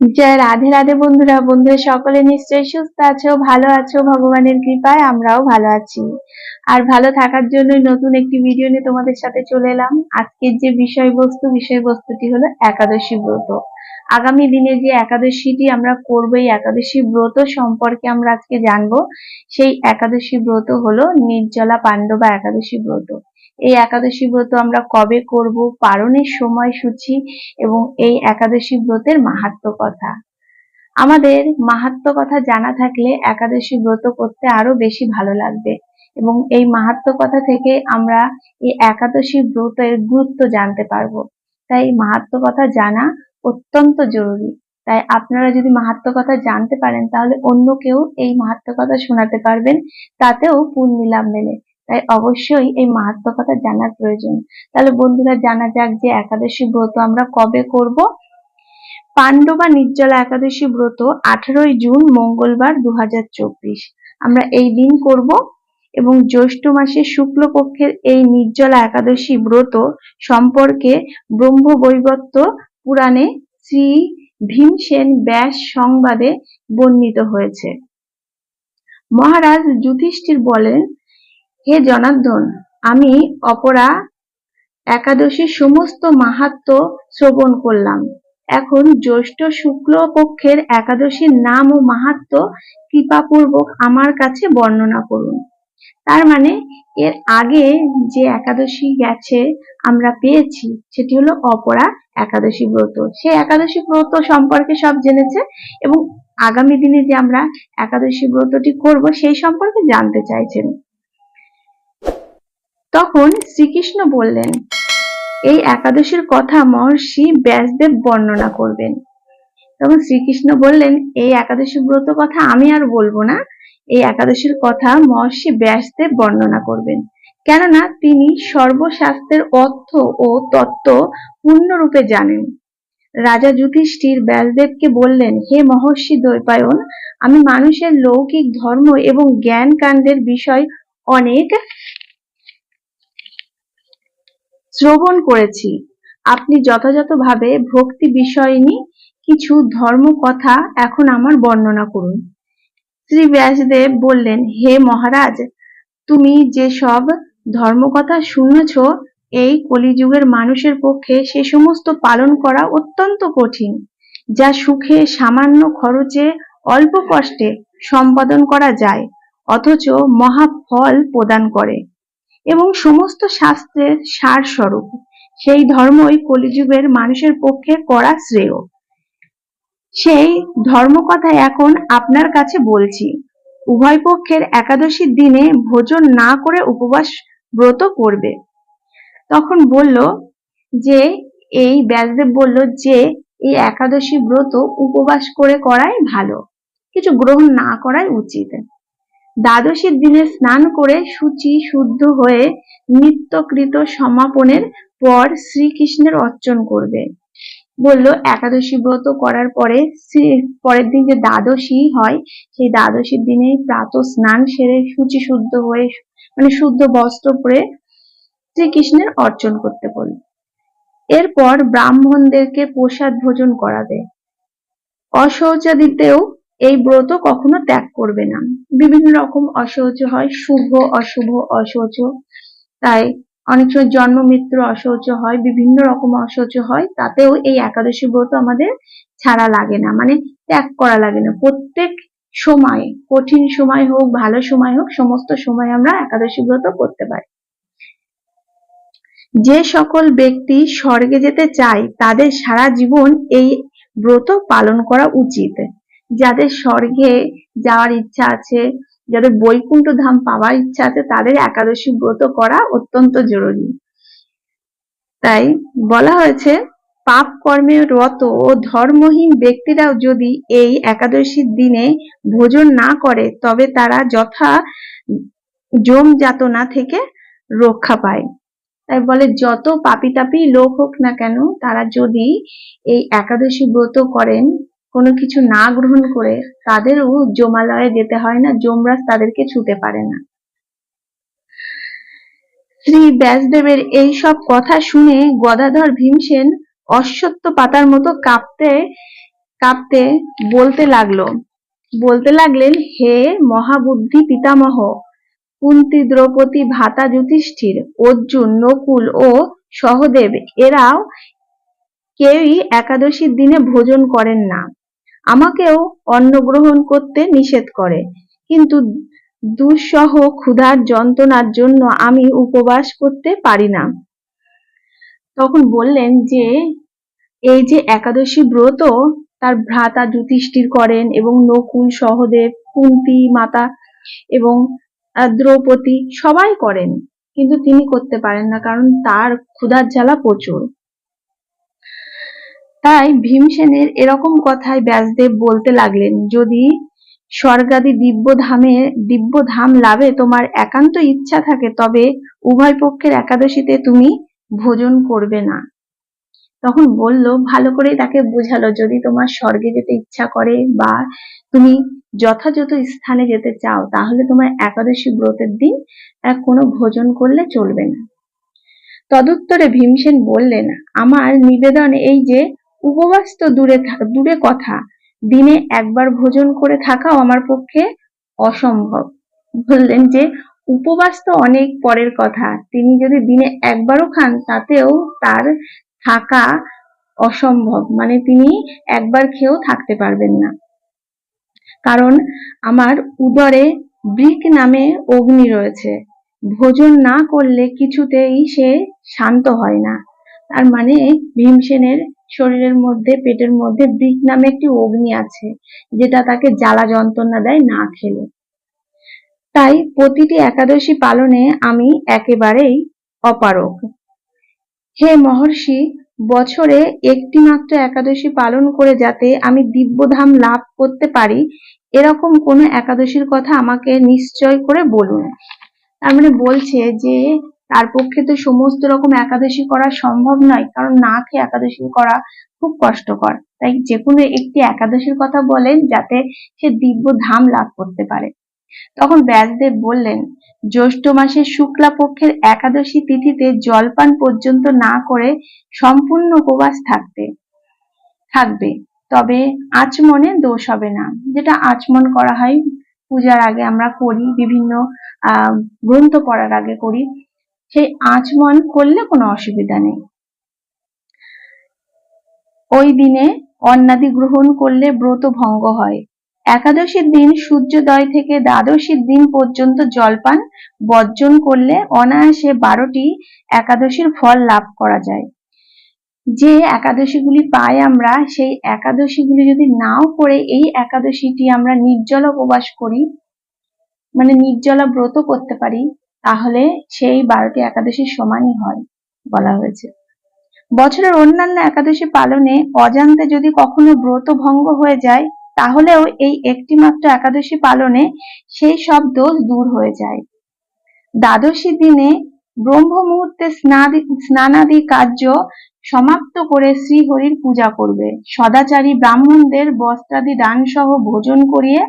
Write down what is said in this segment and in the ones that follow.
জয় রাধে রাধে বন্ধুরা বন্ধুরা সকলে নিশ্চয়ই সুস্থ আছো, ভালো আছো, ভগবানের কৃপায় আমরাও ভালো আছি। আর ভালো থাকার জন্যই নতুন একটি ভিডিও নিয়ে তোমাদের সাথে চলে এলাম। আজকের যে বিষয়বস্তু, বিষয়বস্তুটি হলো একাদশী ব্রত। আগামী দিনে যে একাদশীটি আমরা করব, এই একাদশী ব্রত সম্পর্কে আমরা আজকে জানব। সেই একাদশী ব্রত হলো নির্জলা পাণ্ডবা একাদশী ব্রত। এই একাদশী ব্রত আমরা কবে করব পালনের সময়সূচি এবং এই একাদশী ব্রতের মাহাত্ম কথা। আমাদের মাহাত্ম কথা জানা থাকলে একাদশী ব্রত করতে আরও বেশি ভালো লাগবে এবং এই মাহাত্ম কথা থেকে আমরা এই একাদশী ব্রতের গুরুত্ব জানতে পারব। তাই মাহাত্ম কথা জানা অত্যন্ত জরুরি। তাই আপনারা যদি মাহাত্ম কথা জানতে পারেন, তাহলে অন্য কেউ এই মাহাত্ম কথা শোনাতে পারবেন, তাতেও পুণ্য লাভ মেলে। তাই অবশ্যই এই মাহাত্ম কথা জানার প্রয়োজন। তাহলে বন্ধুরা, জানা যাক যে একাদশী ব্রত আমরা কবে করব। পাণ্ডবা নির্জলা একাদশী ব্রত আঠারোই জুন, মঙ্গলবার দু হাজার চব্বিশ। আমরা এই দিন করব এবং জ্যৈষ্ঠ মাসের শুক্লপক্ষের এই নির্জলা একাদশী ব্রত সম্পর্কে ব্রহ্মবৈবর্ত পুরাণে শ্রী ভীমসেন ব্যাস সংবাদে বর্ণিত হয়েছে। মহারাজ যুধিষ্ঠির বলেন হে জনার্দন, আমি অপরা একাদশীর সমস্ত মাহাত্ম শ্রবণ করলাম। এখন জ্যৈষ্ঠ শুক্ল পক্ষের একাদশীর নাম ও মাহাত্ম কৃপাপূর্বক আমার কাছে বর্ণনা করুন। তার মানে এর আগে যে একাদশী গেছে, আমরা পেয়েছি, সেটি হলো অপরা একাদশী ব্রত। সে একাদশী ব্রত সম্পর্কে সব জেনেছে এবং আগামী দিনে যে আমরা একাদশী ব্রতটি করব, সেই সম্পর্কে জানতে চাইছেন। তখন শ্রীকৃষ্ণ বললেন, এই একাদশীর কথা মহর্ষি ব্যাসদেব বর্ণনা করবেন। তখন শ্রীকৃষ্ণ বললেন, এই একাদশী ব্রত কথা আমি আর বলব না, এই একাদশীর কথা মহর্ষি ব্যাসদেব বর্ণনা করবেন। কেননা তিনি সর্বশাস্ত্রের অর্থ ও তত্ত্ব পূর্ণরূপে জানেন। রাজা যুধিষ্ঠির ব্যাসদেবকে বললেন, হে মহর্ষি দ্বৈপায়ন, আমি মানুষের লৌকিক ধর্ম এবং জ্ঞান কাণ্ডের বিষয় অনেক শ্রবণ করেছি। আপনি যথাযথভাবে ভক্তি বিষয়নী কিছু ধর্ম কথা এখন আমার বর্ণনা করুন। শ্রী ব্যাসদেব বললেন, হে মহারাজ, তুমি যে সব ধর্মকথা শুনেছ, এই কলিযুগের মানুষের পক্ষে সে সমস্ত পালন করা অত্যন্ত কঠিন, যা সুখে সামান্য খরচে অল্প কষ্টে সম্পাদন করা যায়, অথচ মহা ফল প্রদান করে। এবং সমস্ত শাস্ত্রের সার স্বরূপ সেই ধর্মই কলিযুগের মানুষের পক্ষে করা শ্রেয়। সেই ধর্ম কথা এখন আপনার কাছে বলছি। উভয় পক্ষের একাদশীর দিনে ভোজন না করে উপবাস ব্রত করবে। তখন বলল যে, এই ব্যাসদেব বলল যে, এই একাদশী ব্রত উপবাস করে করাই ভালো। কিছু গ্রহণ না করাই উচিত। দ্বাদশীর দিনে স্নান করে সূচি শুদ্ধ হয়ে নিত্যকৃত সমাপনের পর শ্রীকৃষ্ণের অর্চন করবে। বলল, একাদশী ব্রত করার পরে পরের দিন যে দ্বাদশী হয়, সেই দ্বাদশীর দিনে প্রাত স্নান সেরে সূচি শুদ্ধ হয়ে মানে শুদ্ধ বস্ত্র পরে শ্রীকৃষ্ণের অর্চন করতে বলল। এরপর ব্রাহ্মণদেরকে প্রসাদ ভোজন করাবে। অশৌচাদিতেও এই ব্রত কখনো ত্যাগ করবে না। বিভিন্ন রকম অসহ্য হয়, শুভ, অশুভ, অসহ্য। তাই অনেক সময় জন্ম মৃত্যু অসহ্য হয়, বিভিন্ন রকম অসহ্য হয়, তাতেও এই একাদশী ব্রত আমাদের ছাড়া লাগে না মানে ত্যাগ করা লাগে না। প্রত্যেক সময়, কঠিন সময় হোক, ভালো সময় হোক, সমস্ত সময় আমরা একাদশী ব্রত করতে পারি। যে সকল ব্যক্তি স্বর্গে যেতে চায়, তাদের সারা জীবন এই ব্রত পালন করা উচিত। যাদের স্বর্গে যাওয়ার ইচ্ছা আছে, যাদের বৈকুণ্ঠ ধাম পাওয়ার ইচ্ছা আছে, তাদের একাদশী ব্রত করা অত্যন্ত জরুরি। তাই বলা হয়েছে, পাপ কর্মে রত ও ধর্মহীন ব্যক্তিরাও যদি এই একাদশীর দিনে ভোজন না করে, তবে তারা যথা জম যাতনা থেকে রক্ষা পায়। তাই বলে, যত পাপি তাপি লোক হোক না কেন, তারা যদি এই একাদশী ব্রত করেন কোনো কিছু না গ্রহণ করে তাদেরও জমালয়ে যেতে হয় না, যমরাজ তাদেরকে ছুতে পারে না। শ্রী ব্যাসদেবের এই সব কথা শুনে গদাধর ভীমসেন অশ্বত্থ পাতার মতো কাঁপতে কাঁপতে বলতে লাগল। বলতে লাগলেন, হে মহাবুদ্ধি পিতামহ, কুন্তি দ্রৌপদী ভাতা যুধিষ্ঠির, অর্জুন, নকুল ও সহদেব, এরাও কেউই একাদশীর দিনে ভোজন করেন না। আমাকেও অন্ন গ্রহণ করতে নিষেধ করে। কিন্তু দুঃসহ ক্ষুধার যন্ত্রণার জন্য আমি উপবাস করতে পারি না। তখন বললেন যে, এই যে একাদশী ব্রত, তার ভ্রাতা যুধিষ্ঠির করেন এবং নকুল, সহদেব, কুন্তি, মাতা এবং দ্রৌপদী সবাই করেন। কিন্তু তিনি করতে পারেন না, কারণ তার ক্ষুধার জ্বালা প্রচুর। তাই ভীমসেনের এরকম কথায় ব্যাসদেব বলতে লাগলেন, যদি স্বর্গাদি দিব্য ধামে দিব্য ধাম লাভে তোমার একান্ত ইচ্ছা থাকে, তবে উভয় পক্ষের একাদশীতে তুমি ভোজন করবে না। তখন বলল, ভালো করে তাকে বোঝালো, যদি তোমার স্বর্গে যেতে ইচ্ছা করে বা তুমি যথাযথ স্থানে যেতে চাও, তাহলে তোমার একাদশী ব্রতের দিন কোনো ভোজন করলে চলবে না। তদুত্তরে ভীমসেন বললেন, আমার নিবেদন এই যে উপবাস তো দূরে দূরে কথা। দিনে একবার ভোজন করে থাকাও আমার পক্ষে অসম্ভব। বললেন যে, উপবাস তো অনেক পরের কথা। তিনি যদি দিনে একবারও খান, তাতেও তার থাকা অসম্ভব। মানে তিনি একবার খেয়েও থাকতে পারবেন না। কারণ আমার উদরে ব্রিক নামে অগ্নি রয়েছে। ভোজন না করলে কিছুতেই সে শান্ত হয় না। তার মানে ভীমসেনের শরীরের মধ্যে, পেটের মধ্যে বৃক নামে একটি অগ্নি আছে, যেটা তাকে জ্বালা যন্ত্রণা দেয় না খেলে। তাই প্রতিটি একাদশী পালনে আমি একেবারেই অপারগ। হে মহর্ষি, বছরে একটি মাত্র একাদশী পালন করে যাতে আমি দিব্যধাম লাভ করতে পারি, এরকম কোনো একাদশীর কথা আমাকে নিশ্চয় করে বলুন। তার মানে বলছে যে তার পক্ষে তো সমস্ত রকম একাদশী করা সম্ভব নয়, কারণ না খেয়ে একাদশী করা খুব কষ্টকর। তাই যে কোনো একটি একাদশীর কথা বলেন যাতে সে দিব্য ধাম লাভ করতে পারে। তখন ব্যাসদেব বললেন, জ্যৈষ্ঠ মাসের শুক্লা পক্ষের একাদশী তিথিতে জলপান পর্যন্ত না করে সম্পূর্ণ উপবাস থাকতে, থাকবে। তবে আচমনে দোষ হবে না। যেটা আচমন করা হয়, পূজার আগে আমরা করি, বিভিন্ন, আহ, গ্রন্থ পড়ার আগে করি। সেই আচমন করলে কোনো অসুবিধা নেই। ওই দিনে অন্নাদি গ্রহণ করলে ব্রত ভঙ্গ হয়। একাদশীর দিন সূর্যোদয় থেকে দ্বাদশীর দিন পর্যন্ত জলপান বর্জন করলে অনায়াসে বারোটি একাদশীর ফল লাভ করা যায়। যে একাদশীগুলি পাই আমরা, সেই একাদশীগুলি যদি নাও করে এই একাদশীটি আমরা নির্জলা উপবাস করি মানে নির্জলা ব্রত করতে পারি তাহলে সেই বারোটি একাদশীর সমানই হয়, বলা হয়েছে। বছরের অন্যান্য একাদশী পালনে অজান্তে যদি কখনো ব্রত ভঙ্গ হয়ে যায়, তাহলেও এই একটি মাত্র একাদশী পালনে সেই সব দোষ দূর হয়ে যায়। দ্বাদশী দিনে ব্রহ্ম মুহূর্তে স্নানাদি কার্য সমাপ্ত করে শ্রীহরির পূজা করবে। সদাচারী ব্রাহ্মণদের বস্ত্রাদি দান সহ ভোজন করিয়ে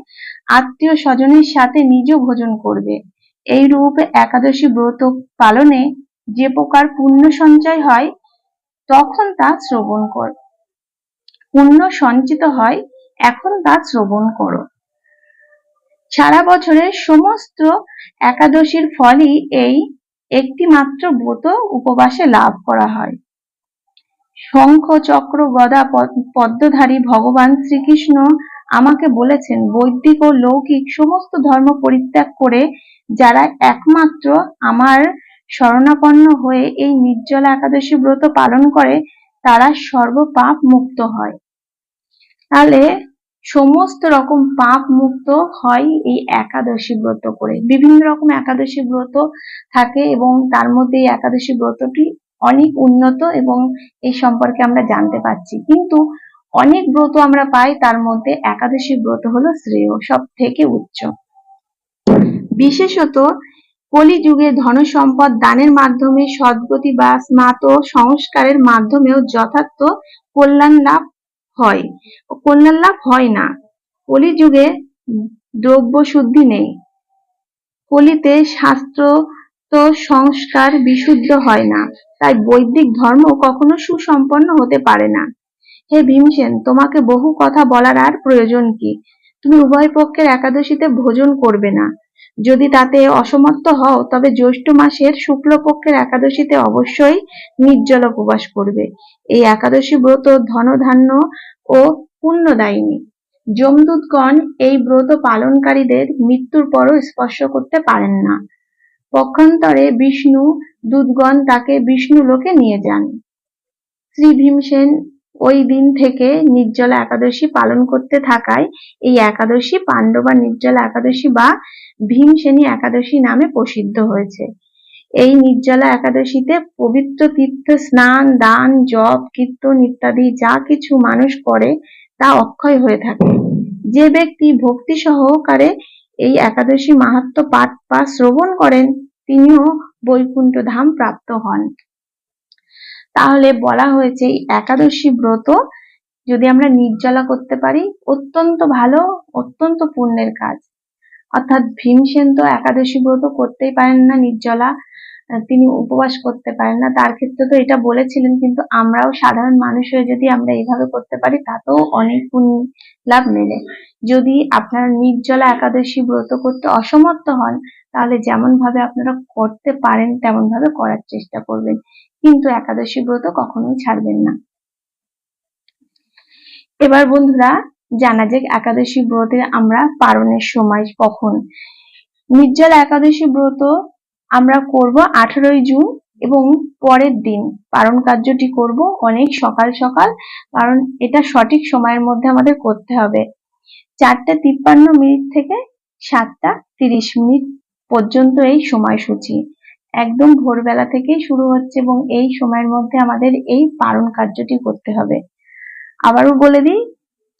আত্মীয় স্বজনের সাথে নিজ ভোজন করবে। এই রূপে একাদশী ব্রত পালনে যে প্রকার পুণ্য সঞ্চয় হয়, তখন তা শ্রবণ কর। পুণ্য সঞ্চিত হয়, এখন তা শ্রবণ করো। সারা বছরের সমস্ত একাদশীর ফলই এই একটি মাত্র ব্রত উপবাসে লাভ করা হয়। শঙ্খ, চক্র, গদা পদ্মধারী ভগবান শ্রীকৃষ্ণ আমাকে বলেছেন, বৈদিক ও লৌকিক সমস্ত ধর্ম পরিত্যাগ করে যারা একমাত্র আমার শরণাপন্ন হয়ে এই নির্জলা একাদশী ব্রত পালন করে, তারা সর্বপাপ মুক্ত হয়। তাহলে সমস্ত রকম পাপ মুক্ত হয় এই একাদশী ব্রত করে। বিভিন্ন রকম একাদশী ব্রত থাকে এবং তার মধ্যে এই একাদশী ব্রতটি অনেক উন্নত এবং এই সম্পর্কে আমরা জানতে পারছি। কিন্তু অনেক ব্রত আমরা পাই, তার মধ্যে একাদশী ব্রত হলো শ্রেয় সব থেকে উচ্চ। বিশেষত কলিযুগে ধন সম্পদ দানের মাধ্যমে, সদ্গতি বা স্নাত সংস্কারের মাধ্যমেও যথার্থ কল্যাণ লাভ হয়। কল্যাণ লাভ হয় না। কলিযুগে দ্রব্য শুদ্ধি নেই। কলিতে শাস্ত্র তো সংস্কার বিশুদ্ধ হয় না। তাই বৈদিক ধর্ম কখনো সুসম্পন্ন হতে পারে না। হে ভীমসেন, তোমাকে বহু কথা বলার আর প্রয়োজন কি? তুমি উভয় পক্ষের একাদশীতে ভোজন করবে না। যদি তাতে অসমর্থ হও, তবে জ্যৈষ্ঠ মাসের শুক্লপক্ষের একাদশীতে অবশ্যই নির্জল উপবাস করবে। এই একাদশী ব্রত ধনধান্য ও পুণ্যদায়িনী। যমদূতগণ এই ব্রত পালনকারীদের মৃত্যুর পরও স্পর্শ করতে পারেন না। পক্ষান্তরে বিষ্ণু দূতগণ তাকে বিষ্ণু লোকে নিয়ে যান। শ্রী ভীমসেন ওই দিন থেকে নির্জলা একাদশী পালন করতে থাকায় এই একাদশী পাণ্ডবা নির্জলা একাদশী বা ভীমসেনী একাদশী নামে প্রসিদ্ধ হয়েছে। এই নির্জলা একাদশীতে পবিত্র তীর্থ, স্নান, দান, জপ, কীর্তন ইত্যাদি যা কিছু মানুষ করে তা অক্ষয় হয়ে থাকে। যে ব্যক্তি ভক্তি সহকারে এই একাদশী মাহাত্ম পাঠ বা শ্রবণ করেন, তিনিও বৈকুণ্ঠ ধাম প্রাপ্ত হন। তাহলে বলা হয়েছে একাদশী ব্রত যদি আমরা নির্জলা করতে পারি, অত্যন্ত ভালো, অত্যন্ত পুণ্যের কাজ। অর্থাৎ ভীমসেন তো একাদশী ব্রত করতেই পারেন না নির্জলা তিনি উপবাস করতে পারেন না। তার ক্ষেত্রে তো এটা বলেছিলেন, কিন্তু আমরাও সাধারণ মানুষ হয়ে যদি আমরা এইভাবে করতে পারি, তাতেও অনেক পুণ্য লাভ মেলে। যদি আপনারা নির্জলা একাদশী ব্রত করতে অসমর্থ হন, তাহলে যেমন ভাবে আপনারা করতে পারেন তেমন ভাবে করার চেষ্টা করবেন। কিন্তু একাদশী ব্রত কখনোই ছাড়বেন না। এবার বন্ধুরা, জানা যাক একাদশী ব্রতে আমরা পালনের সময় কখন। নির্জল একাদশী ব্রত আমরা করব আঠারোই জুন এবং পরের দিন। পালন কার্যটি করব অনেক সকাল সকাল, কারণ এটা সঠিক সময়ের মধ্যে আমাদের করতে হবে। চারটে তিপ্পান্ন মিনিট থেকে সাতটা তিরিশ মিনিট পর্যন্ত এই সময়সূচি। একদম ভোরবেলা থেকেই শুরু হচ্ছে এবং এই সময়ের মধ্যে আমাদের এই পালন কার্যটি করতে হবে। আবারও বলে দিই,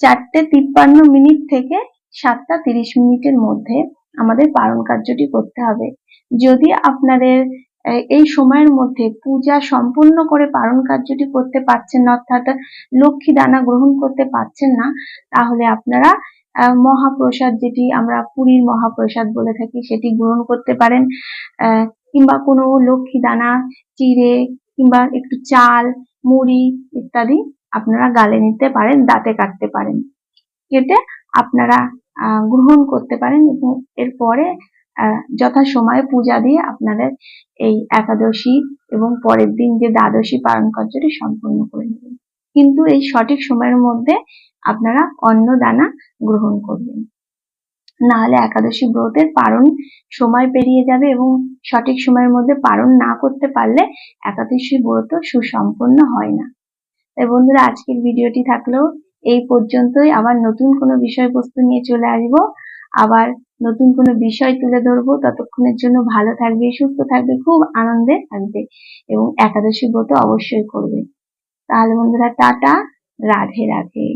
চারটে তিপ্পান্ন মিনিট থেকে সাতটা তিরিশ মিনিটের মধ্যে আমাদের পালন কার্যটি করতে হবে। যদি আপনাদের এই সময়ের মধ্যে পূজা সম্পূর্ণ করে পালন কার্যটি করতে পারছেন না, অর্থাৎ লক্ষ্মী দানা গ্রহণ করতে পারছেন না, তাহলে আপনারা মহাপ্রসাদ যেটি আমরা পুরীর মহাপ্রসাদ বলে থাকি সেটি গ্রহণ করতে পারেন। কিংবা কোনো লক্ষ্মী দানা, চিড়ে কিংবা একটু চাল, মুড়ি ইত্যাদি আপনারা গালে নিতে পারেন, দাঁতে কাটতে পারেন। কেটে আপনারা গ্রহণ করতে পারেন এবং এরপরে যথাসময়ে পূজা দিয়ে আপনাদের এই একাদশী এবং পরের দিন যে দ্বাদশী পালন কার্যটি সম্পূর্ণ করে নেবেন। কিন্তু এই সঠিক সময়ের মধ্যে আপনারা অন্ন দানা গ্রহণ করবেন। না হলে একাদশী ব্রতের পালন সময় পেরিয়ে যাবে এবং সঠিক সময়ের মধ্যে পালন না করতে পারলে একাদশী ব্রত সুসম্পন্ন হয় না। তাই বন্ধুরা, আজকের ভিডিওটি থাকলেও এই পর্যন্তই। আবার নতুন কোনো বিষয়বস্তু নিয়ে চলে আসব। আবার নতুন কোনো বিষয় তুলে ধরবো। ততক্ষণের জন্য ভালো থাকবে, সুস্থ থাকবে, খুব আনন্দে থাকবে এবং একাদশী ব্রত অবশ্যই করবে। তাহলে বন্ধুরা, টাটা, রাধে রাধে।